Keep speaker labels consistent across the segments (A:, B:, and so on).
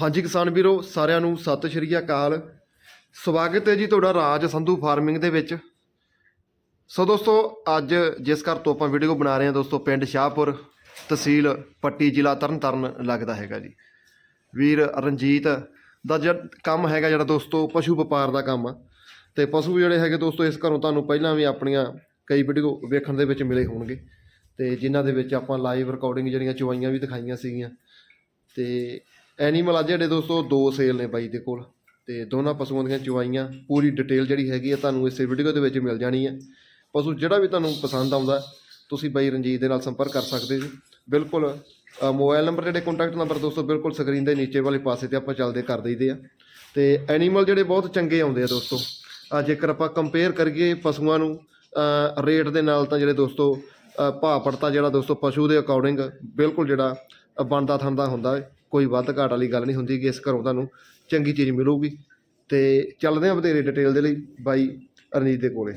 A: ਹਾਂਜੀ ਕਿਸਾਨ ਵੀਰੋ, ਸਾਰਿਆਂ ਨੂੰ ਸਤਿ ਸ਼੍ਰੀ ਅਕਾਲ। ਸਵਾਗਤ ਹੈ ਜੀ ਤੁਹਾਡਾ ਰਾਜ ਸੰਧੂ ਫਾਰਮਿੰਗ ਦੇ ਵਿੱਚ। ਸੋ ਦੋਸਤੋ, ਅੱਜ ਜਿਸ ਘਰ ਤੋਂ ਆਪਾਂ ਵੀਡੀਓ ਬਣਾ ਰਹੇ ਹਾਂ ਦੋਸਤੋ, ਪਿੰਡ ਸ਼ਾਹਪੁਰ ਤਹਿਸੀਲ ਪੱਟੀ ਜ਼ਿਲ੍ਹਾ ਤਰਨਤਾਰਨ ਲੱਗਦਾ ਹੈਗਾ ਜੀ। ਵੀਰ ਰਣਜੀਤ ਦਾ ਜਿਹੜਾ ਕੰਮ ਹੈਗਾ ਜਿਹੜਾ ਦੋਸਤੋ, ਪਸ਼ੂ ਵਪਾਰ ਦਾ ਕੰਮ ਆ। ਤੇ ਪਸ਼ੂ ਜਿਹੜੇ ਹੈਗੇ ਦੋਸਤੋ, ਇਸ ਘਰੋਂ ਤੁਹਾਨੂੰ ਪਹਿਲਾਂ ਵੀ ਆਪਣੀਆਂ ਕਈ ਵੀਡੀਓ ਵੇਖਣ ਦੇ ਵਿੱਚ ਮਿਲੇ ਹੋਣਗੇ। ਤੇ ਜਿਨ੍ਹਾਂ ਦੇ ਵਿੱਚ ਆਪਾਂ ਲਾਈਵ ਰਿਕਾਰਡਿੰਗ ਜਿਹੜੀਆਂ ਚਵਾਈਆਂ ਵੀ ਦਿਖਾਈਆਂ ਸੀਗੀਆਂ। ਤੇ ਐਨੀਮਲ ਆ ਜਿਹੜੇ ਦੋਸਤੋ ਦੋ ਸੇਲ ਨੇ ਬਾਈ ਦੇ ਕੋਲ ਤੇ ਦੋਨਾਂ ਪਸ਼ੂਆਂ ਦੀਆਂ ਚੁਆਈਆਂ ਪੂਰੀ ਡਿਟੇਲ ਜਿਹੜੀ ਹੈਗੀ ਆ ਤੁਹਾਨੂੰ ਇਸੇ ਵੀਡੀਓ ਦੇ ਵਿੱਚ ਮਿਲ ਜਾਣੀ ਹੈ ਪਸ਼ੂ ਜਿਹੜਾ ਵੀ ਤੁਹਾਨੂੰ ਪਸੰਦ ਆਉਂਦਾ ਤੁਸੀਂ ਬਾਈ ਰਣਜੀਤ ਦੇ ਨਾਲ ਸੰਪਰਕ ਕਰ ਸਕਦੇ ਜੀ ਬਿਲਕੁਲ ਅ, ਮੋਬਾਈਲ ਨੰਬਰ ਜਿਹੜੇ ਕੰਟੈਕਟ ਨੰਬਰ ਦੋਸਤੋ ਬਿਲਕੁਲ ਸਕਰੀਨ ਦੇ ਨੀਚੇ ਵਾਲੇ ਪਾਸੇ ਤੇ ਆਪਾਂ ਚੱਲਦੇ ਕਰ ਦਈਦੇ ਆ। ਤੇ ਐਨੀਮਲ ਜਿਹੜੇ ਬਹੁਤ ਚੰਗੇ ਆਉਂਦੇ ਆ ਦੋਸਤੋ। ਆ ਜੇਕਰ ਆਪਾਂ ਕੰਪੇਅਰ ਕਰੀਏ ਪਸ਼ੂਆਂ ਨੂੰ ਰੇਟ ਦੇ ਨਾਲ ਤਾਂ ਜਿਹੜੇ ਦੋਸਤੋ ਭਾਅ ਪੜਤਾ ਜਿਹੜਾ ਦੋਸਤੋ ਪਸ਼ੂ ਦੇ ਅਕੋਰਡਿੰਗ ਬਿਲਕੁਲ ਜਿਹੜਾ ਅ, ਬਣਦਾ ਥੰਦਾ ਹੁੰਦਾ ਹੈ ਕੋਈ ਵੱਧ ਘਾਟ ਵਾਲੀ ਗੱਲ ਨਹੀਂ ਹੁੰਦੀ ਕਿ ਇਸ ਘਰੋਂ ਤੁਹਾਨੂੰ ਚੰਗੀ ਚੀਜ਼ ਮਿਲੂਗੀ। ਤੇ ਚੱਲਦੇ ਹਾਂ ਵਧੇਰੇ ਡਿਟੇਲ ਦੇ ਲਈ ਬਾਈ ਰਣਜੀਤ ਦੇ ਕੋਲੇ।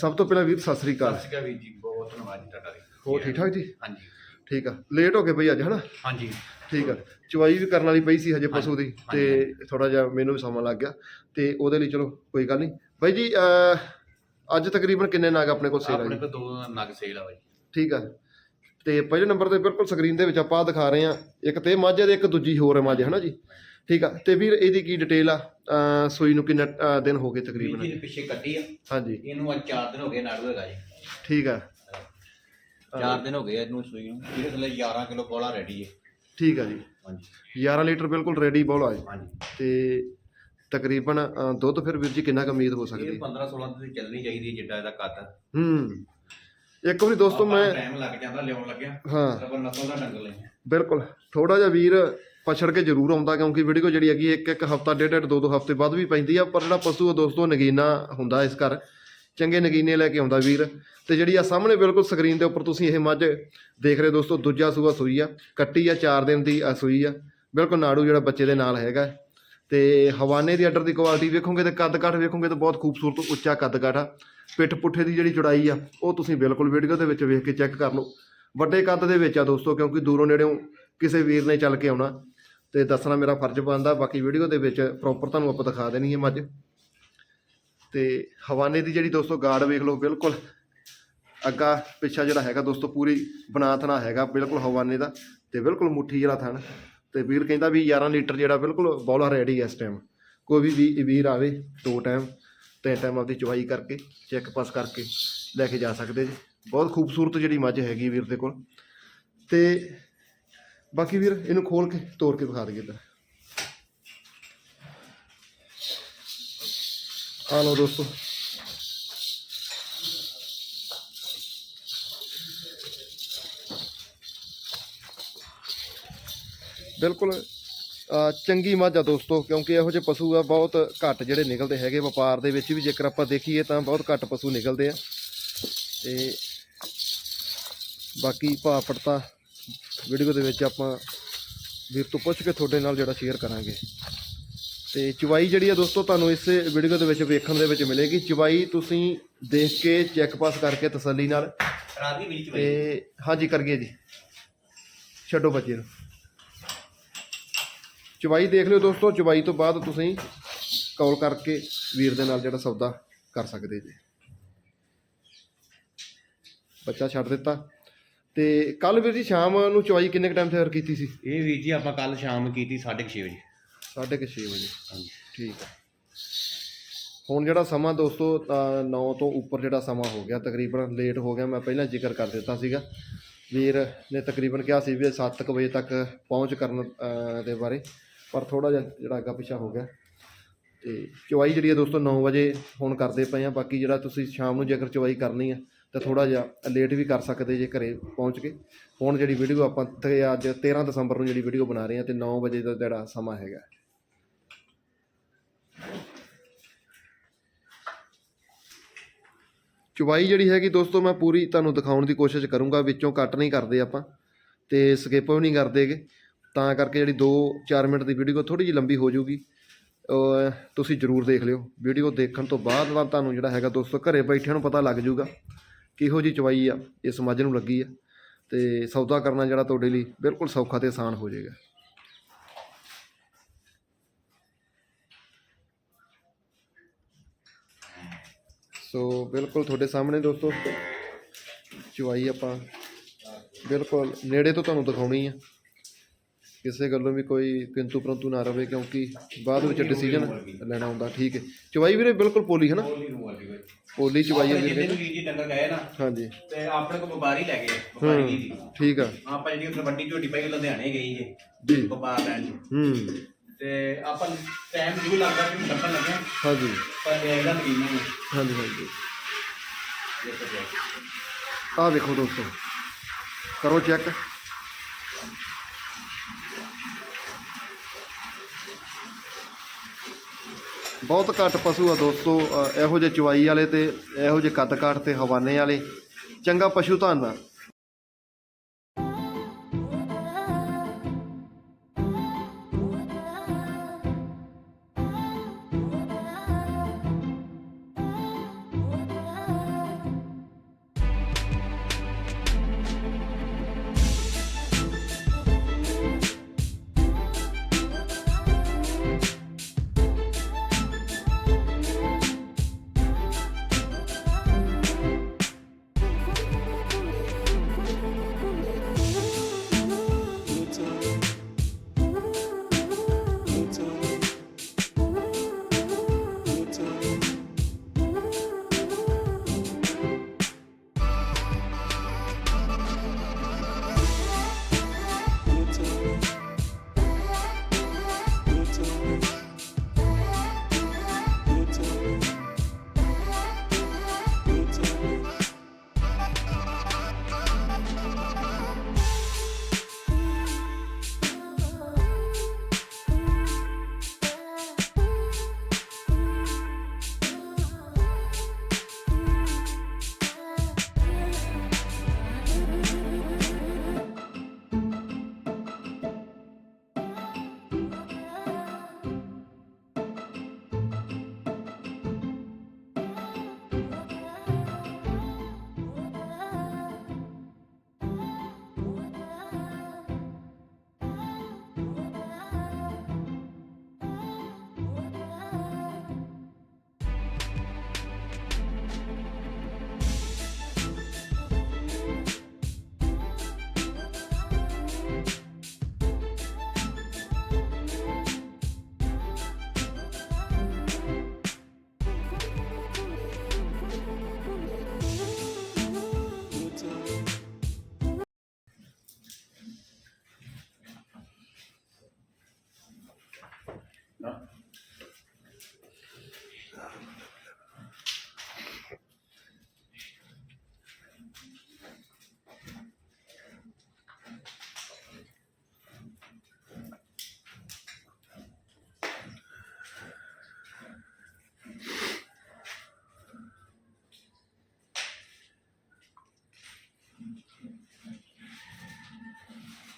A: ਸਭ ਤੋਂ ਪਹਿਲਾਂ ਵੀਰ ਸਤਿ ਸ੍ਰੀ ਅਕਾਲ।
B: ਸਤਿ ਸ਼੍ਰੀ ਅਕਾਲ ਵੀਰ ਜੀ ਬਹੁਤ ਧੰਨਵਾਦ ਜੀ ਤੁਹਾਡਾ। ਜੀ
A: ਹੋਰ ਠੀਕ ਠਾਕ ਜੀ?
B: ਹਾਂਜੀ।
A: ਠੀਕ ਆ। ਲੇਟ ਹੋ ਗਏ ਬਈ ਅੱਜ ਹਨਾ?
B: ਹਾਂਜੀ।
A: ਠੀਕ ਆ। ਚਵਾਈ ਵੀ ਕਰਨ ਵਾਲੀ ਪਈ ਸੀ ਹਜੇ ਪਸ਼ੂ ਦੀ ਤੇ ਥੋੜਾ ਜਿਹਾ ਮੈਨੂੰ ਵੀ ਸਮਾਂ ਲੱਗ ਗਿਆ ਤੇ ਉਹਦੇ ਲਈ ਚਲੋ ਕੋਈ ਗੱਲ ਨਹੀਂ। ਬਾਈ ਜੀ ਅੱਜ ਤਕਰੀਬਨ ਕਿੰਨੇ ਨਾਗ ਆਪਣੇ ਕੋਲ ਸੇਲ ਆ
B: ਆਪਣੇ ਕੋਲ ਦੋ ਨਗ ਸੇਲ ਆ ਬਾਈ।
A: ਠੀਕ ਆ। ਤੇ ਪਹਿਲੇ ਨੰਬਰ ਤੇ ਬਿਲਕੁਲ ਸਕਰੀਨ ਦੇ ਵਿੱਚ ਆਪਾਂ ਦਿਖਾ ਰਹੇ ਆ ਇੱਕ ਤੇ ਮੱਝ ਹੈ ਤੇ ਇੱਕ ਦੂਜੀ ਹੋਰ ਹੈ ਮੱਝ ਹਨਾ ਜੀ? ਠੀਕ ਆ ਤੇ ਵੀਰ ਇਹਦੀ ਕੀ ਡਿਟੇਲ ਆ? ਸੂਈ ਨੂੰ ਕਿੰਨੇ ਦਿਨ ਹੋ ਗਏ ਤਕਰੀਬਨ?
B: ਜੀ ਨੇ ਪਿੱਛੇ ਕੱਟੀ ਆ।
A: ਹਾਂਜੀ।
B: ਇਹਨੂੰ ਅੱਜ 4 ਦਿਨ ਹੋ ਗਏ ਨਾੜੂ ਹੈਗਾ ਜੀ।
A: ਠੀਕ ਆ।
B: 4 ਦਿਨ ਹੋ ਗਏ ਇਹਨੂੰ ਸੂਈ ਨੂੰ। ਇਹਦੇ ਥੱਲੇ 11 ਕਿਲੋ ਕੋਲਾ ਰੈਡੀ ਹੈ
A: ਠੀਕ ਆ ਜੀ।
B: ਹਾਂਜੀ।
A: 11 ਲੀਟਰ ਬਿਲਕੁਲ ਰੈਡੀ ਬੋਲ ਜੀ।
B: ਹਾਂਜੀ।
A: ਤੇ ਤਕਰੀਬਨ ਦੁੱਧ ਫਿਰ ਵੀਰ ਜੀ ਕਿੰਨਾ ਕੁ ਉਮੀਦ ਹੋ ਸਕਦੀ?
B: ਇਹ
A: ਹੈ
B: 15 16 ਦਿਨ ਦੀ ਚੱਲਣੀ ਚਾਹੀਦੀ ਹੈ ਜਿੱਡਾ ਇਹਦਾ ਕੱਦ।
A: ਹੂੰ। ਇੱਕ ਵਾਰੀ ਦੋਸਤੋ ਮੈਂ
B: ਟਾਈਮ ਲੱਗ ਜਾਂਦਾ ਲਿਆਉਣ ਲੱਗਿਆ।
A: ਹਾਂ।
B: ਆਪਾਂ ਨਸਲ ਦਾ ਡੰਗ ਲੈਂਦੇ
A: ਬਿਲਕੁਲ। ਥੋੜਾ ਜਿਹਾ ਵੀਰ ਪਛੜ ਕੇ ਜ਼ਰੂਰ ਆਉਂਦਾ ਕਿਉਂਕਿ ਵੀਡੀਓ ਜਿਹੜੀ ਹੈਗੀ ਇੱਕ ਇੱਕ ਹਫਤਾ ਡੇਢ ਡੇਢ ਦੋ ਦੋ ਹਫ਼ਤੇ ਬਾਅਦ ਵੀ ਪੈਂਦੀ ਆ ਪਰ ਜਿਹੜਾ ਪਸ਼ੂ ਆ ਦੋਸਤੋ ਨਗੀਨਾ ਹੁੰਦਾ ਇਸ ਘਰ। ਚੰਗੇ ਨਗੀਨੇ ਲੈ ਕੇ ਆਉਂਦਾ ਵੀਰ। ਤੇ ਜਿਹੜੀ ਆ ਸਾਹਮਣੇ ਬਿਲਕੁਲ ਸਕਰੀਨ ਦੇ ਉੱਪਰ ਤੁਸੀਂ ਇਹ ਮੱਝ ਦੇਖ ਰਹੇ ਦੋਸਤੋ ਦੂਜਾ ਸੂਆ ਸੂਈ ਆ ਕੱਟੀ ਆ 4 ਦਿਨ ਦੀ ਆ ਸੂਈ ਆ। ਬਿਲਕੁਲ ਨਾੜੂ ਜਿਹੜਾ ਬੱਚੇ ਦੇ ਨਾਲ ਹੈਗਾ। ਤੇ ਹਵਾਨੇ ਦੀ ਅੱਡਰ ਦੀ ਕੁਆਲਿਟੀ ਵੇਖੋਗੇ ਤੇ ਕੱਦ ਕਾਠ ਵੇਖੋਗੇ ਤਾਂ ਬਹੁਤ ਖੂਬਸੂਰਤ, ਉੱਚਾ ਕੱਦ ਕਾਠ ਆ। ਪਿੱਠ ਪੁੱਠੇ ਦੀ ਜਿਹੜੀ ਚੌੜਾਈ ਆ, ਉਹ ਤੁਸੀਂ ਬਿਲਕੁਲ ਵੀਡੀਓ ਦੇ ਵਿੱਚ ਵੇਖ ਕੇ ਚੈੱਕ ਕਰ ਲਓ। ਵੱਡੇ ਕੱਦ ਦੇ ਵਿੱਚ ਆ ਦੋਸਤੋ, ਕਿਉਂਕਿ ਦੂਰੋਂ ਨੇੜਿਓਂ ਕਿਸੇ ਵੀਰ ਨੇ ਚੱਲ ਕੇ ਆਉਣਾ, ਤੇ ਦੱਸਣਾ ਮੇਰਾ ਫਰਜ਼ ਬਣਦਾ, ਬਾਕੀ ਵੀਡੀਓ ਦੇ ਵਿੱਚ ਪ੍ਰੋਪਰ ਤੁਹਾਨੂੰ ਆਪਾਂ ਦਿਖਾ ਦੇਣੀ ਹੈ ਮੱਝ। ਤੇ ਹਵਾਨੇ ਦੀ ਜਿਹੜੀ ਦੋਸਤੋ ਗਾਰਡ ਵੇਖ ਲਓ ਬਿਲਕੁਲ, ਅੱਗਾ ਪਿੱਛਾ ਜਿਹੜਾ ਹੈਗਾ ਦੋਸਤੋ, ਪੂਰੀ ਬਣਾ ਥਣਾ ਹੈਗਾ ਬਿਲਕੁਲ ਹਵਾਨੇ ਦਾ, ਤੇ ਬਿਲਕੁਲ ਮੁੱਠੀ ਜਿਹੜਾ ਥਣ। ਤੇ ਵੀਰ ਕਹਿੰਦਾ ਵੀ 11 ਲੀਟਰ ਜਿਹੜਾ ਬਿਲਕੁਲ ਬੌਲਾ ਰੈਡੀ ਇਸ ਟਾਈਮ ਕੋਈ ਵੀ ਵੀ- ਵੀਰ ਆਵੇ ਦੋ ਟਾਈਮ ਤਿੰਨ ਟਾਈਮ ਆਪਦੀ ਚਵਾਈ ਕਰਕੇ ਚੈੱਕ ਪਾਸ ਕਰਕੇ ਲੈ ਕੇ ਜਾ ਸਕਦੇ ਜੀ। ਬਹੁਤ ਖੂਬਸੂਰਤ ਜਿਹੜੀ ਮੱਝ ਹੈਗੀ ਵੀਰ ਦੇ ਕੋਲ। ਤੇ ਬਾਕੀ ਵੀਰ ਇਹਨੂੰ ਖੋਲ ਕੇ ਤੋੜ ਕੇ ਦਿਖਾ ਦਈਏ ਇੱਧਰ। ਆ ਲਓ ਦੋਸਤੋ। ਬਿਲਕੁਲ ਚੰਗੀ ਮੱਝ ਆ ਦੋਸਤੋ ਕਿਉਂਕਿ ਇਹੋ ਜਿਹੇ ਪਸ਼ੂ ਆ ਬਹੁਤ ਘੱਟ ਜਿਹੜੇ ਨਿਕਲਦੇ ਹੈਗੇ ਵਪਾਰ ਦੇ ਵਿੱਚ ਵੀ ਜੇਕਰ ਆਪਾਂ ਦੇਖੀਏ ਤਾਂ ਬਹੁਤ ਘੱਟ ਪਸ਼ੂ ਨਿਕਲਦੇ ਆ। ਤੇ ਬਾਕੀ ਭਾਅ ਪੜਤਾ ਵੀਡੀਓ ਦੇ ਵਿੱਚ ਆਪਾਂ ਵੀਰ ਤੋਂ ਪੁੱਛ ਕੇ ਤੁਹਾਡੇ ਨਾਲ ਜਿਹੜਾ ਸ਼ੇਅਰ ਕਰਾਂਗੇ। ਤੇ ਚਵਾਈ ਜਿਹੜੀ ਆ ਦੋਸਤੋ ਤੁਹਾਨੂੰ ਇਸ ਵੀਡੀਓ ਦੇ ਵਿੱਚ ਵੇਖਣ ਦੇ ਵਿੱਚ ਮਿਲੇਗੀ। ਚਵਾਈ ਤੁਸੀਂ ਦੇਖ ਕੇ ਚੈੱਕ ਪਾਸ ਕਰਕੇ ਤਸੱਲੀ ਨਾਲ।
B: ਰਾਜੀ ਵਿੱਚ ਬਾਈ
A: ਤੇ ਹਾਂਜੀ ਕਰੀਏ ਜੀ। ਛੱਡੋ ਬੱਚੇ ਨੂੰ। ਚਵਾਈ ਦੇਖ ਲਿਓ ਦੋਸਤੋ ਚਵਾਈ ਤੋਂ ਬਾਅਦ ਤੁਸੀਂ ਕਾਲ ਕਰਕੇ ਵੀਰ ਦੇ ਨਾਲ ਜਿਹੜਾ ਸੌਦਾ ਕਰ ਸਕਦੇ ਜੀ। ਬੱਚਾ ਛੱਡ ਦਿੱਤਾ। ਤੇ ਕੱਲ ਵੀਰ ਜੀ ਸ਼ਾਮ ਨੂੰ ਚਵਾਈ ਕਿੰਨੇ ਕ ਟਾਈਮ ਤੇ ਕੀਤੀ ਸੀ?
B: ਇਹ ਵੀਰ ਜੀ ਆਪਾਂ ਕੱਲ ਸ਼ਾਮ ਕੀਤੀ 6:30 ਵਜੇ।
A: ਸਾਢੇ ਕੁ ਛੇ ਵਜੇ।
B: ਹਾਂਜੀ।
A: ਠੀਕ ਹੈ ਹੁਣ ਜਿਹੜਾ ਸਮਾਂ ਦੋਸਤੋ 9 ਤੋਂ ਉੱਪਰ ਜਿਹੜਾ ਸਮਾਂ ਹੋ ਗਿਆ ਤਕਰੀਬਨ ਲੇਟ ਹੋ ਗਿਆ ਮੈਂ ਪਹਿਲਾਂ ਜ਼ਿਕਰ ਕਰ ਦਿੱਤਾ ਸੀਗਾ। ਵੀਰ ਨੇ ਤਕਰੀਬਨ ਕਿਹਾ ਸੀ ਵੀ 7 ਵਜੇ ਤੱਕ ਪਹੁੰਚ ਕਰਨ ਦੇ ਬਾਰੇ। ਪਰ ਥੋੜਾ ਜਿਹਾ ਜਿਹੜਾ ਅੱਗਾ ਪਿੱਛਾ ਹੋ ਗਿਆ। ਤੇ ਚਵਾਈ ਜਿਹੜੀ ਹੈ ਦੋਸਤੋ 9 ਵਜੇ ਹੁਣ ਕਰਦੇ ਪਏ ਆ ਬਾਕੀ ਜਿਹੜਾ ਤੁਸੀਂ ਸ਼ਾਮ ਨੂੰ ਜੇਕਰ ਚਵਾਈ ਕਰਨੀ ਹੈ, ਤਾਂ ਥੋੜਾ ਜਿਹਾ ਲੇਟ ਵੀ ਕਰ ਸਕਦੇ ਜੇ ਘਰੇ ਪਹੁੰਚ ਕੇ। ਹੁਣ ਜਿਹੜੀ ਵੀਡੀਓ ਆਪਾਂ ਤੇ ਅੱਜ 13 ਦਸੰਬਰ ਨੂੰ ਜਿਹੜੀ ਵੀਡੀਓ ਬਣਾ ਰਹੇ ਆ ਤੇ 9 ਵਜੇ ਦਾ ਜਿਹੜਾ ਸਮਾਂ ਹੈਗਾ। ਚੁਬਾਈ ਜਿਹੜੀ ਹੈਗੀ ਦੋਸਤੋ, ਮੈਂ ਪੂਰੀ ਤੁਹਾਨੂੰ ਦਿਖਾਉਣ ਦੀ ਕੋਸ਼ਿਸ਼ ਕਰੂੰਗਾ। ਵਿੱਚੋਂ ਕੱਟ ਨਹੀਂ ਕਰਦੇ ਆਪਾਂ ਤੇ ਸਕਿਪ ਵੀ ਨਹੀਂ ਕਰਦੇਗੇ ਤਾਂ ਕਰਕੇ ਜਿਹੜੀ 2-4 ਮਿੰਟ ਦੀ ਵੀਡੀਓ ਥੋੜੀ ਜਿਹੀ ਲੰਬੀ ਹੋ ਜੂਗੀ ਤੁਸੀਂ ਜਰੂਰ ਦੇਖ ਲਿਓ। ਵੀਡੀਓ ਦੇਖਣ ਤੋਂ ਬਾਅਦ ਤਾਂ ਤੁਹਾਨੂੰ ਜਿਹੜਾ ਹੈਗਾ ਦੋਸਤੋ ਘਰੇ ਬੈਠਿਆਂ ਨੂੰ ਪਤਾ ਲੱਗ ਜੂਗਾ ਕਿਹੋ ਜੀ ਚਵਾਈ ਆ ਇਸ ਮੱਝ ਨੂੰ ਲੱਗੀ ਆ। ਤੇ ਸੌਦਾ ਕਰਨਾ ਜਿਹੜਾ ਤੁਹਾਡੇ ਲਈ ਬਿਲਕੁਲ ਸੌਖਾ ਤੇ ਆਸਾਨ ਹੋ ਜਾਏਗਾ। ਸੋ ਬਿਲਕੁਲ ਤੁਹਾਡੇ ਸਾਹਮਣੇ ਦੋਸਤੋ, ਚਵਾਈ ਆਪਾਂ ਬਿਲਕੁਲ ਨੇੜੇ ਤੋਂ ਤੁਹਾਨੂੰ ਦਿਖਾਉਣੀ ਆ। ਕਿਸੇ ਗੱਲੋਂ ਵੀ ਕੋਈ ਕਿੰਤੂ ਪਰੰਤੂ ਨਾ ਰਵੇ ਕਿਉਂਕਿ ਬਾਅਦ ਵਿੱਚ ਡਿਸੀਜਨ ਲੈਣਾ ਹੁੰਦਾ ਠੀਕ ਹੈ। ਚੁਆਈ ਵੀਰੇ ਬਿਲਕੁਲ ਪੋਲੀ ਹੈ ਨਾ
B: ਆ
A: ਪੋਲੀ ਚੁਆਈ ਹੈ ਵੀਰੇ।
B: ਵੀ ਜੀ ਡੰਗਰ ਗਏ ਨਾ
A: ਹਾਂਜੀ।
B: ਤੇ ਆਪਣੇ ਕੋਲ ਵਪਾਰੀ ਲੈ ਗਏ ਵਪਾਰੀ ਦੀ
A: ਹੂੰ ਠੀਕ ਆ।
B: ਆਪਾਂ ਜਿਹੜੀ ਉੱਧਰ ਵੱਡੀ ਝੋਟੀ ਪਾਈ ਲੁਧਿਆਣੇ ਗਈ ਜੇ।
A: ਜੀ।
B: ਵਪਾਰ ਲੈਣ
A: ਹੂੰ।
B: ਤੇ ਆਪਾਂ ਟਾਈਮ ਜ਼ਰੂਰ ਲੱਗਦਾ ਕਿ ਡੱਬਣ ਲੱਗਿਆ।
A: ਹਾਂਜੀ।
B: ਪਰ ਇਹ ਇਹਦਾ ਤਕੀਨਾ ਨਹੀਂ।
A: ਹਾਂਜੀ ਹਾਂਜੀ। ਆਹ ਵੇਖੋ ਦੋਸਤੋ। ਕਰੋ ਚੈੱਕ ਬਹੁਤ ਘੱਟ ਪਸ਼ੂ ਆ ਦੋਸਤੋ ਅ, ਇਹੋ ਜਿਹੇ ਚਵਾਈ ਵਾਲੇ ਤੇ ਇਹੋ ਜਿਹੇ ਕੱਦ ਕਾਠ ਤੇ ਹਵਾਨੇ ਵਾਲੇ। ਚੰਗਾ ਪਸ਼ੂ ਧਨ ਆ।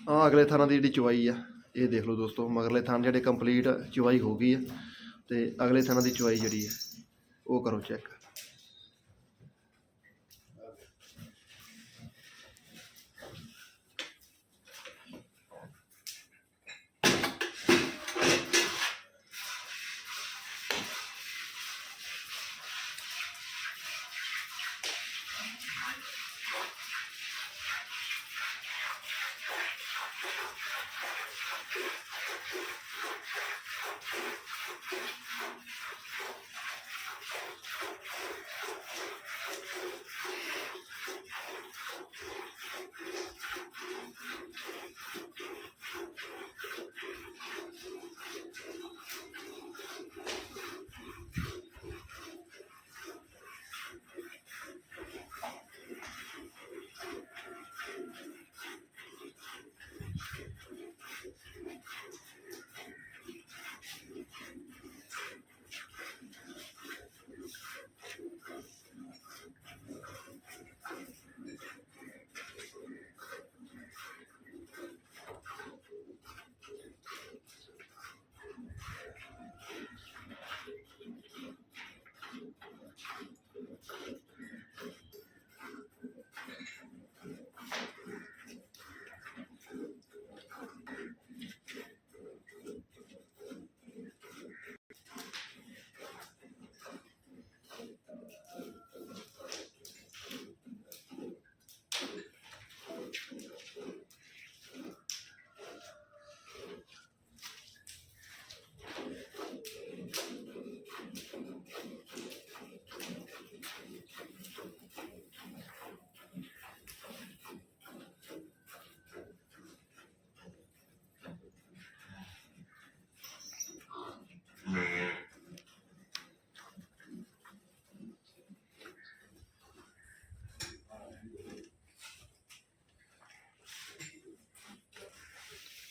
A: ਆ ਅਗਲੇ ਥਾਨਾਂ ਦੀ ਜਿਹੜੀ ਚੁਆਈ ਆ, ਇਹ ਦੇਖ ਲਓ ਦੋਸਤੋ, ਮਗਰਲੇ ਥਾਨ ਜਿਹੜੇ ਕੰਪਲੀਟ ਚੁਆਈ ਹੋ ਗਈ ਆ, ਤੇ ਅਗਲੇ ਥਾਨਾਂ ਦੀ ਚੁਆਈ ਜਿਹੜੀ ਆ, ਉਹ ਕਰੋ ਚੈੱਕ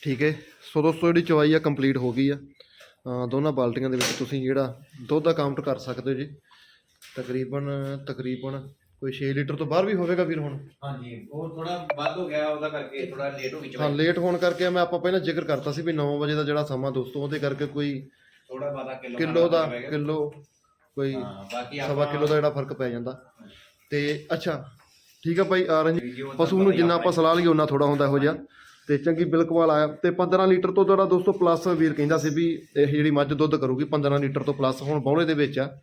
A: ਠੀਕ ਹੈ ਸੋ ਦੋਸਤੋ ਜਿਹੜੀ ਚਵਾਈ ਆ ਕੰਪਲੀਟ ਹੋ ਗਈ ਆ। ਦੋਨਾਂ ਬਾਲਟੀਆਂ ਦੇ ਵਿੱਚ ਤੁਸੀਂ ਜਿਹੜਾ ਦੁੱਧ ਦਾ ਕਾਊਂਟ ਕਰ ਸਕਦੇ ਹੋ ਜੀ। ਤਕਰੀਬਨ ਤਕਰੀਬਨ ਕੋਈ 6 ਲੀਟਰ ਤੋਂ ਬਾਹਰ ਵੀ ਹੋਵੇਗਾ ਵੀਰ ਹੁਣ।
B: ਹਾਂਜੀ ਉਹ ਥੋੜਾ ਵੱਧ ਹੋ ਗਿਆ ਉਹਦਾ ਕਰਕੇ ਥੋੜਾ ਲੇਟ ਹੋ ਗਈ
A: ਹਾਂ ਲੇਟ ਹੋਣ ਕਰਕੇ ਮੈਂ ਆਪਾਂ ਪਹਿਲਾਂ ਜ਼ਿਕਰ ਕਰਤਾ ਸੀ ਵੀ 9 ਵਜੇ ਦਾ ਜਿਹੜਾ ਸਮਾਂ ਦੋਸਤੋ ਉਹਦੇ ਕਰਕੇ ਕੋਈ
B: ਥੋੜਾ ਬਾਦਾ ਕਿਲੋ
A: ਕਿਲੋ ਦਾ ਕਿਲੋ ਕੋਈ
B: ਹਾਂ ਬਾਕੀ
A: ਸਵਾ ਕਿਲੋ ਦਾ ਜਿਹੜਾ ਫ਼ਰਕ ਪੈ ਜਾਂਦਾ। ਤੇ ਅੱਛਾ ਠੀਕ ਆ ਭਾਈ ਆਰੰਜ
B: ਵੀਡੀਓ
A: ਪਸ਼ੂ ਨੂੰ ਜਿੰਨਾ ਆਪਾਂ ਸਲਾਹ ਲਈਏ ਉਹਨਾਂ ਥੋੜਾ ਹੁੰਦਾ ਇਹੋ ਜਿਹਾ। ਤੇ ਚੰਗੀ ਬਿਲਕ ਵਾਲਾ ਆਇਆ। ਤੇ 15 ਲੀਟਰ ਤੋਂ ਜਿਹੜਾ ਦੋਸਤੋ ਪਲੱਸ ਵੀਰ ਕਹਿੰਦਾ ਸੀ ਵੀ ਇਹ ਜਿਹੜੀ ਮੱਝ ਦੁੱਧ ਕਰੂਗੀ 15 ਲੀਟਰ ਤੋਂ ਪਲੱਸ ਹੁਣ ਬੌਲੇ ਦੇ ਵਿੱਚ ਆ।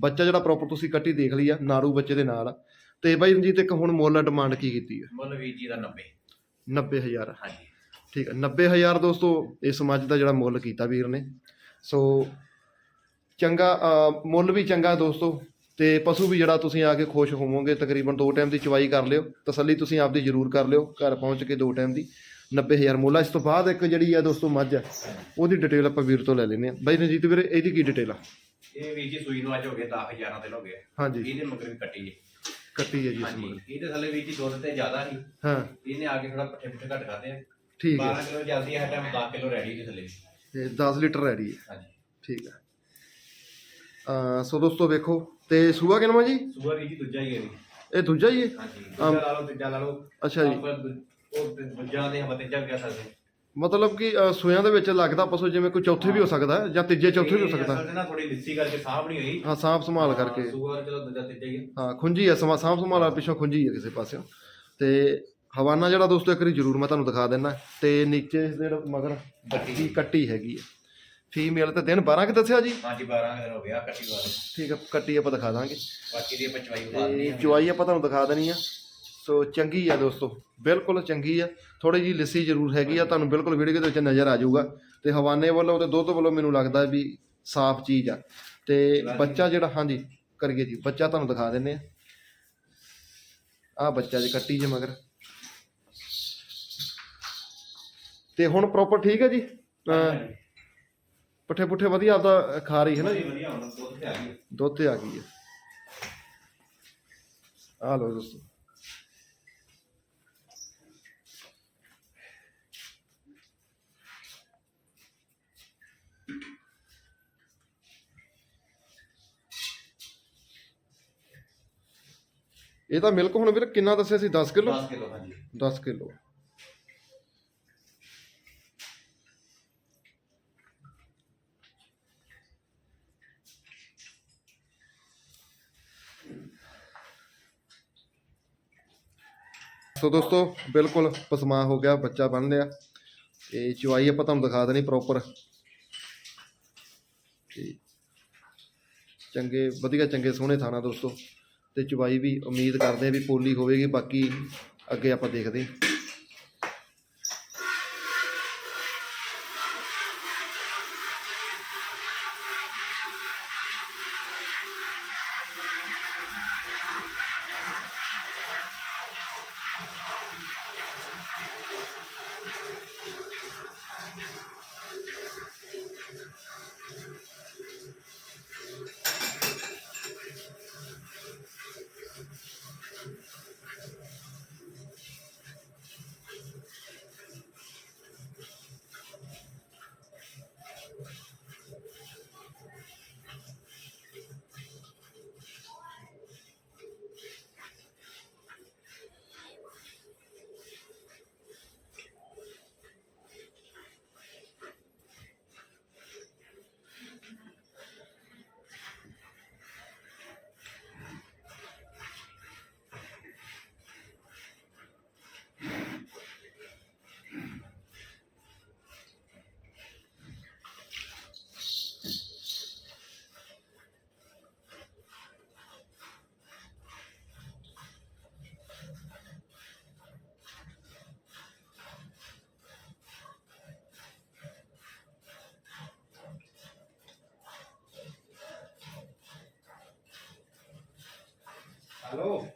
A: ਬੱਚਾ ਜਿਹੜਾ ਪ੍ਰੋਪਰ ਤੁਸੀਂ ਕੱਟੀ ਦੇਖ ਲਈ ਆ ਨਾੜੂ ਬੱਚੇ ਦੇ ਨਾਲ। ਆ। ਤੇ ਬਾਈ ਰਣਜੀਤ ਇੱਕ ਹੁਣ ਮੁੱਲ ਡਿਮਾਂਡ ਕੀ ਕੀਤੀ ਹੈ
B: ਮੁੱਲ ਵੀਰ ਜੀ ਦਾ 90
A: 90000
B: ਹਾਂਜੀ।
A: ਠੀਕ ਹੈ 90000 ਦੋਸਤੋ ਇਸ ਮੱਝ ਦਾ ਜਿਹੜਾ ਮੁੱਲ ਕੀਤਾ ਵੀਰ ਨੇ। ਸੋ ਚੰਗਾ ਮੁੱਲ ਵੀ ਚੰਗਾ ਦੋਸਤੋ। ਤੇ ਪਸ਼ੂ ਵੀ ਜਿਹੜਾ ਤੁਸੀਂ ਆ ਕੇ ਖੁਸ਼ ਹੋਵੋਗੇ ਤਕਰੀਬਨ ਦੋ ਟਾਈਮ ਦੀ ਚਵਾਈ ਕਰ ਲਿਓ। ਤਸੱਲੀ ਤੁਸੀਂ ਆਪਦੀ ਜ਼ਰੂਰ ਕਰ ਲਿਓ ਘਰ ਪਹੁੰਚ ਕੇ ਦੋ ਟਾਈਮ ਦੀ। 90000 ਮੁੱਲ ਆ। ਇਸ ਤੋਂ ਬਾਅਦ ਇੱਕ ਜਿਹੜੀ ਆ ਦੋਸਤੋ ਮੱਝ ਆ ਉਹਦੀ ਡਿਟੇਲ ਆਪਾਂ ਵੀਰ ਤੋਂ ਲੈ ਲੈਂਦੇ ਆ। ਬਾਈ ਰਣਜੀਤ ਵੀਰੇ ਇਹਦੀ ਕੀ ਡਿਟੇਲ ਆ?
B: ਇਹ ਵੀਰ ਜੀ ਸੂਈ ਨੂੰ ਅੱਜ ਹੋ ਗਏ 10 11 ਦਿਨ ਹੋ ਗਏ
A: ਹਾਂਜੀ।
B: ਇਹਦੇ ਮਗਰ ਵੀ ਕੱਟੀ ਹੈ।
A: ਕੱਟੀ ਹੈ ਜੀ ਇਸ
B: ਹਾਂਜੀ।
A: ਮੁੱਲ
B: ਇਹਦੇ ਥੱਲੇ ਵੀਰ ਜੀ ਦੁੱਧ ਤੇ ਜ਼ਿਆਦਾ ਸੀ
A: ਹਾਂ।
B: ਇਹਨੇ ਆ ਕੇ ਥੋੜਾ ਪੱਠੇ ਪੁੱਠੇ ਘੱਟ ਖਾਦੇ ਆ।
A: ਠੀਕ ਹੈ।
B: 12 ਕਿਲੋ ਜਲਦੀ ਹੈ ਟਾਈਮ 10 ਕਿਲੋ ਰੈਡੀ ਦੇ ਥੱਲੇ।
A: ਤੇ 10 ਲੀਟਰ ਰੈਡੀ ਹੈ।
B: ਹਾਂਜੀ।
A: ਠੀਕ ਹੈ। ਅ ਸੋ ਦੋਸਤੋ ਵੇਖੋ। ਤੇ ਸੂਆ ਕਿਨਵਾ ਜੀ?
B: ਸੂਆ ਵੀਰ ਜੀ ਦੂਜਾ ਹੀ ਹੈ ਜੀ।
A: ਇਹ ਦੂਜਾ ਹੀ ਹੈ?
B: ਹਾਂਜੀ। ਦੂਜਾ ਲਾ ਲਓ ਤੀਜਾ ਲਾ ਲਓ।
A: ਅੱਛਾ ਜੀ।
B: ਆਪਾਂ ਦੂ- ਉਹ ਤੇ ਦੂਜਾ ਦੇ ਆਪਾਂ ਤੀਜਾ ਵੀ ਕਹਿ ਸਕਦੇ
A: ਮਤਲਬ ਕਿ ਅ, ਸੂਆਂ ਦੇ ਵਿੱਚ ਲੱਗਦਾ ਪਸ਼ੂ ਜਿਵੇਂ ਕੋਈ ਚੌਥੇ ਵੀ ਹੋ ਸਕਦਾ ਹੈ ਜਾਂ ਤੀਜੇ ਚੌਥੇ ਵੀ ਹੋ ਸਕਦਾ ਹੈ।
B: ਅਸਲ 'ਚ ਨਾ ਥੋੜੀ ਲਿੱਸੀ ਕਰਕੇ ਸਾਂਭ ਨਹੀਂ ਹੋਈ।
A: ਹਾਂ ਸਾਂਭ ਸੰਭਾਲ ਕਰਕੇ।
B: ਸੂਆ ਚਲੋ ਦੂਜਾ ਤੀਜਾ ਹੀ ਹੈ
A: ਹਾਂ ਖੁੰਝੀ ਹੈ ਸਮਾਂ ਸਾਂਭ ਸੰਭਾਲ ਵਾਲਾ ਪਿੱਛੋਂ ਖੁੰਝੀ ਹੈ ਕਿਸੇ ਪਾਸਿਓਂ। ਤੇ ਹਵਾਨਾ ਜਿਹੜਾ ਦੋਸਤੋ ਇੱਕ ਵਾਰੀ ਜ਼ਰੂਰ ਮੈਂ ਤੁਹਾਨੂੰ ਦਿਖਾ ਦਿੰਦਾ। ਤੇ ਨੀਚੇ ਇਸ ਦੇ ਮਗਰ ਬੱਤੀ ਕੱਟੀ ਹੈਗੀ ਹੈ ਫੀਮੇਲ ਤੇ ਦਿਨ 12 ਕਿ ਦੱਸਿਆ ਜੀ?
B: ਹਾਂਜੀ 12 ਦਿਨ ਹੋ ਗਿਆ ਕੱਟੀ ਵਾਲੇ
A: ਠੀਕ ਹੈ ਕੱਟੀ ਆਪਾਂ ਦਿਖਾ ਦਾਂਗੇ।
B: ਬਾਕੀ ਦੀ ਆਪਾਂ ਚਵਾਈ ਉਤਾਰਨੀ
A: ਤੇ ਚੁਆਈ ਆਪਾਂ ਤੁਹਾਨੂੰ ਦਿਖਾ ਦੇਣੀ ਆ। ਸੋ ਚੰਗੀ ਆ ਦੋਸਤੋ ਬਿਲਕੁਲ ਚੰਗੀ ਆ। ਥੋੜੀ ਜੀ ਲਿੱਸੀ ਜ਼ਰੂਰ ਹੈਗੀ ਆ ਤੁਹਾਨੂੰ ਬਿਲਕੁਲ ਵੀਡੀਓ ਦੇ ਵਿੱਚ ਨਜ਼ਰ ਆ ਜਾਊਗਾ। ਤੇ ਹਵਾਨੇ ਵੱਲੋਂ ਤੇ ਦੁੱਧ ਵੱਲੋਂ ਮੈਨੂੰ ਲੱਗਦਾ ਵੀ ਸਾਫ਼ ਚੀਜ਼ ਆ। ਤੇ ਬੱਚਾ ਜਿਹੜਾ ਹਾਂਜੀ ਕਰੀਏ ਜੀ ਬੱਚਾ ਤੁਹਾਨੂੰ ਦਿਖਾ ਦਿੰਨੇ ਆ। ਆ ਬੱਚਾ ਜੀ ਕੱਟੀ ਜੇ ਮਗਰ। ਤੇ ਹੁਣ ਪ੍ਰੋਪਰ ਠੀਕ ਹੈ ਜੀ? ਪੱਠੇ ਪੁੱਠੇ ਵਧੀਆ ਆਪਦਾ ਖਾ ਰਹੀ ਹੈ ਨਾ ਜੀ?
B: ਵਧੀਆ ਹੁਣ ਦੁੱਧ ਤੇ ਆ ਗਈ।
A: ਦੁੱਧ ਤੇ ਆ ਗਈ ਹੈ। ਆ ਲਓ ਦੋਸਤੋ। ਇਹ ਤਾਂ ਮਿਲਕ ਹੁਣ ਵੀਰ ਕਿੰਨਾ ਦੱਸਿਆ ਸੀ? 10 ਕਿਲੋ?
B: 10 ਕਿਲੋ ਹਾਂਜੀ।
A: 10 ਕਿਲੋ। ਸੋ ਦੋਸਤੋ ਬਿਲਕੁਲ ਪਸਮਾ ਹੋ ਗਿਆ ਬੱਚਾ ਬਣ ਲਿਆ। ਤੇ ਚੁਆਈ ਆਪਾਂ ਤੁਹਾਨੂੰ ਦਿਖਾ ਦੇਣੀ ਪ੍ਰੋਪਰ ਤੇ ਚੰਗੇ ਵਧੀਆ ਚੰਗੇ ਸੋਹਣੇ ਥਾਣਾ ਦੋਸਤੋ। ਅਤੇ ਚਵਾਈ ਵੀ ਉਮੀਦ ਕਰਦੇ ਹਾਂ ਵੀ ਪੋਲੀ ਹੋਵੇਗੀ ਬਾਕੀ ਅੱਗੇ ਆਪਾਂ ਦੇਖਦੇ
B: ਹਲੋ।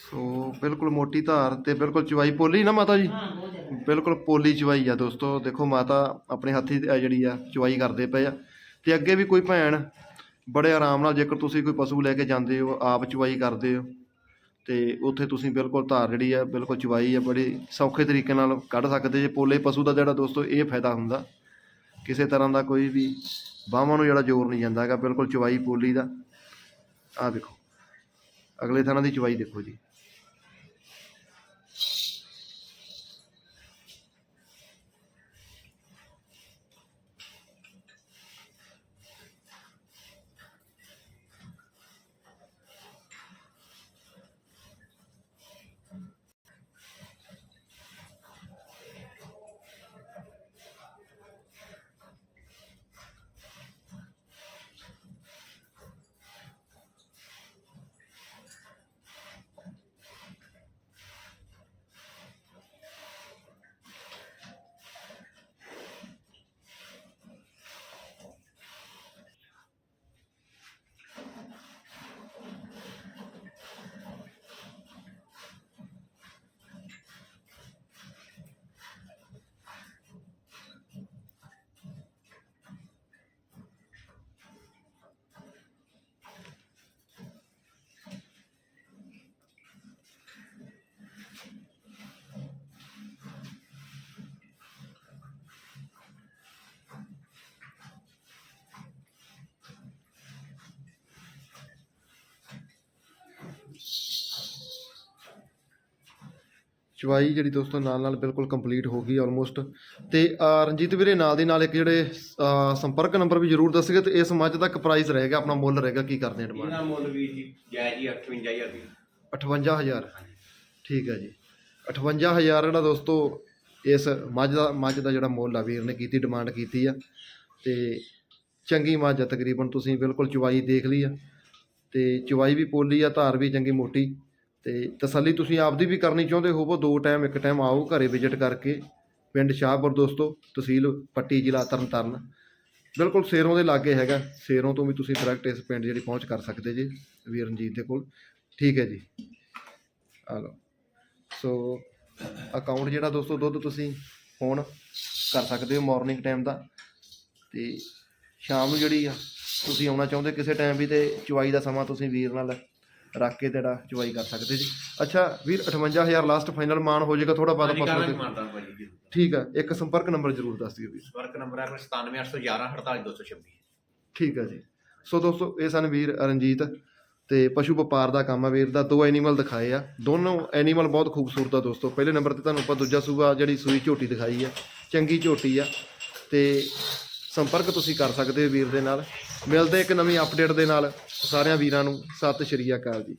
A: ਸੋ ਬਿਲਕੁਲ ਮੋਟੀ ਧਾਰ ਤੇ ਬਿਲਕੁਲ ਚਵਾਈ ਪੋਲੀ ਨਾ ਮਾਤਾ ਜੀ? ਬਿਲਕੁਲ ਪੋਲੀ ਚਵਾਈ ਆ ਦੋਸਤੋ। ਦੇਖੋ ਮਾਤਾ ਆਪਣੇ ਹੱਥੀ ਜਿਹੜੀ ਆ ਚਵਾਈ ਕਰਦੇ ਪਏ ਆ। ਤੇ ਅੱਗੇ ਵੀ ਕੋਈ ਭੈਣ ਬੜੇ ਆਰਾਮ ਨਾਲ ਜੇਕਰ ਤੁਸੀਂ ਕੋਈ ਪਸ਼ੂ ਲੈ ਕੇ ਜਾਂਦੇ ਹੋ ਆਪ ਚਵਾਈ ਕਰਦੇ ਹੋ ਤੇ ਉੱਥੇ ਤੁਸੀਂ ਬਿਲਕੁਲ ਧਾਰ ਜਿਹੜੀ ਆ ਬਿਲਕੁਲ ਚਵਾਈ ਆ ਬੜੀ ਸੌਖੇ ਤਰੀਕੇ ਨਾਲ ਕੱਢ ਸਕਦੇ ਜੇ ਪੋਲੇ ਪਸ਼ੂ ਦਾ ਜਿਹੜਾ ਦੋਸਤੋ ਇਹ ਫਾਇਦਾ ਹੁੰਦਾ। ਕਿਸੇ ਤਰ੍ਹਾਂ ਦਾ ਕੋਈ ਵੀ ਬਾਹਾਂ ਨੂੰ ਜਿਹੜਾ ਜ਼ੋਰ ਨਹੀਂ ਜਾਂਦਾ ਹੈਗਾ ਬਿਲਕੁਲ ਚਵਾਈ ਪੋਲੀ ਦਾ। ਆਹ ਦੇਖੋ। ਅਗਲੇ ਥਾਂ ਦੀ ਚਵਾਈ ਦੇਖੋ ਜੀ। ਚਵਾਈ ਜਿਹੜੀ ਦੋਸਤੋ ਨਾਲ ਨਾਲ ਬਿਲਕੁਲ ਕੰਪਲੀਟ ਹੋ ਗਈ ਆਲਮੋਸਟ ਤੇ ਰਣਜੀਤ ਵੀਰੇ ਨਾਲ ਦੀ ਨਾਲ ਇੱਕ ਜਿਹੜੇ ਸੰਪਰਕ ਨੰਬਰ ਵੀ ਜਰੂਰ ਦੱਸਿਓ ਤੇ ਇਸ ਮੱਝ ਦਾ ਇੱਕ ਪ੍ਰਾਈਸ ਰਹੇਗਾ ਆਪਣਾ ਮੁੱਲ ਰਹੇਗਾ ਕੀ ਕਰਦੇ ਆ ਡਿਮਾਂਡ
B: ਇਹਦਾ ਮੁੱਲ ਵੀ ਜੀ ਜਾਇਜ਼ ਹੀ 58000 ਦੀ।
A: 58000 ਠੀਕ ਹੈ ਜੀ। 58000 ਜਿਹੜਾ ਦੋਸਤੋ ਇਸ ਮੱਝ ਦਾ ਮੱਝ ਦਾ ਜਿਹੜਾ ਮੁੱਲ ਆ ਵੀਰ ਨੇ ਕੀਤੀ ਡਿਮਾਂਡ ਕੀਤੀ ਆ। ਤੇ ਚੰਗੀ ਮੱਝ ਆ ਤਕਰੀਬਨ ਤੁਸੀਂ ਬਿਲਕੁਲ ਚਵਾਈ ਦੇਖ ਲਈ ਆ। ਤੇ ਚਵਾਈ ਵੀ ਪੋਲੀ ਆ ਧਾਰ ਵੀ ਚੰਗੀ ਮੋਟੀ। ਅਤੇ ਤਸੱਲੀ ਤੁਸੀਂ ਆਪਦੀ ਵੀ ਕਰਨੀ ਚਾਹੁੰਦੇ ਹੋਵੋ, ਦੋ ਟਾਈਮ ਇੱਕ ਟਾਈਮ ਆਓ ਘਰੇ ਵਿਜ਼ਿਟ ਕਰਕੇ। ਪਿੰਡ ਸ਼ਾਹਪੁਰ ਦੋਸਤੋ, ਤਹਿਸੀਲ ਪੱਟੀ ਜ਼ਿਲ੍ਹਾ ਤਰਨਤਾਰਨ। ਬਿਲਕੁਲ ਸੇਰੋਂ ਦੇ ਲਾਗੇ ਹੈਗਾ। ਸੇਰੋਂ ਤੋਂ ਵੀ ਤੁਸੀਂ ਡਾਇਰੈਕਟ ਇਸ ਪਿੰਡ ਜਿਹੜੀ ਪਹੁੰਚ ਕਰ ਸਕਦੇ ਜੇ, ਵੀਰ ਰਣਜੀਤ ਦੇ ਕੋਲ। ਠੀਕ ਹੈ ਜੀ। ਆ ਲਓ। ਸੋ ਅਕਾਊਂਟ ਜਿਹੜਾ ਦੋਸਤੋ, ਦੁੱਧ ਤੁਸੀਂ ਫੋਨ ਕਰ ਸਕਦੇ ਹੋ ਮਾਰਨਿੰਗ ਟਾਈਮ ਦਾ। ਤੇ ਸ਼ਾਮ ਨੂੰ ਜਿਹੜੀ ਆ, ਤੁਸੀਂ ਆਉਣਾ ਚਾਹੁੰਦੇ ਕਿਸੇ ਟਾਈਮ ਵੀ ਤੇ ਚੁਵਾਈ ਦਾ ਸਮਾਂ ਤੁਸੀਂ ਵੀਰ ਨਾਲ ਰੱਖ ਕੇ ਜਿਹੜਾ ਚੁਵਾਈ ਕਰ ਸਕਦੇ ਜੀ। ਅੱਛਾ ਵੀਰ 58000 ਲਾਸਟ ਫਾਈਨਲ ਮਾਨ ਹੋ ਜਾਏਗਾ ਥੋੜਾ ਬਾਅਦ ਪਾਸੋਂ
B: ਜੀ।
A: ਠੀਕ ਆ ਇੱਕ ਸੰਪਰਕ ਨੰਬਰ ਜ਼ਰੂਰ ਦੱਸ ਦਿਓ ਵੀਰ।
B: ਵਰਕ ਨੰਬਰ ਹੈ 97811 48226
A: ਠੀਕ ਆ ਜੀ। ਸੋ ਦੋਸਤੋ ਇਹ ਸਨ ਵੀਰ ਰਣਜੀਤ ਤੇ ਪਸ਼ੂ ਵਪਾਰ ਦਾ ਕੰਮ ਆ ਵੀਰ ਦਾ ਦੋ ਐਨੀਮਲ ਦਿਖਾਏ ਆ। ਦੋਨੋਂ ਐਨੀਮਲ ਬਹੁਤ ਖੂਬਸੂਰਤ ਆ ਦੋਸਤੋ। ਪਹਿਲੇ ਨੰਬਰ ਤੇ ਤੁਹਾਨੂੰ ਆਪਾਂ ਦੂਜਾ ਸੂਆ ਜਿਹੜੀ ਸੂਈ ਝੋਟੀ ਦਿਖਾਈ ਆ ਚੰਗੀ ਝੋਟੀ ਆ। ਤੇ ਸੰਪਰਕ ਤੁਸੀਂ ਕਰ ਸਕਦੇ ਹੋ ਵੀਰ ਦੇ ਨਾਲ। ਮਿਲਦੇ ਇੱਕ ਨਵੀਂ ਅਪਡੇਟ ਦੇ ਨਾਲ। ਸਾਰਿਆਂ ਵੀਰਾਂ ਨੂੰ ਸਤਿ ਸ਼੍ਰੀ ਅਕਾਲ ਜੀ।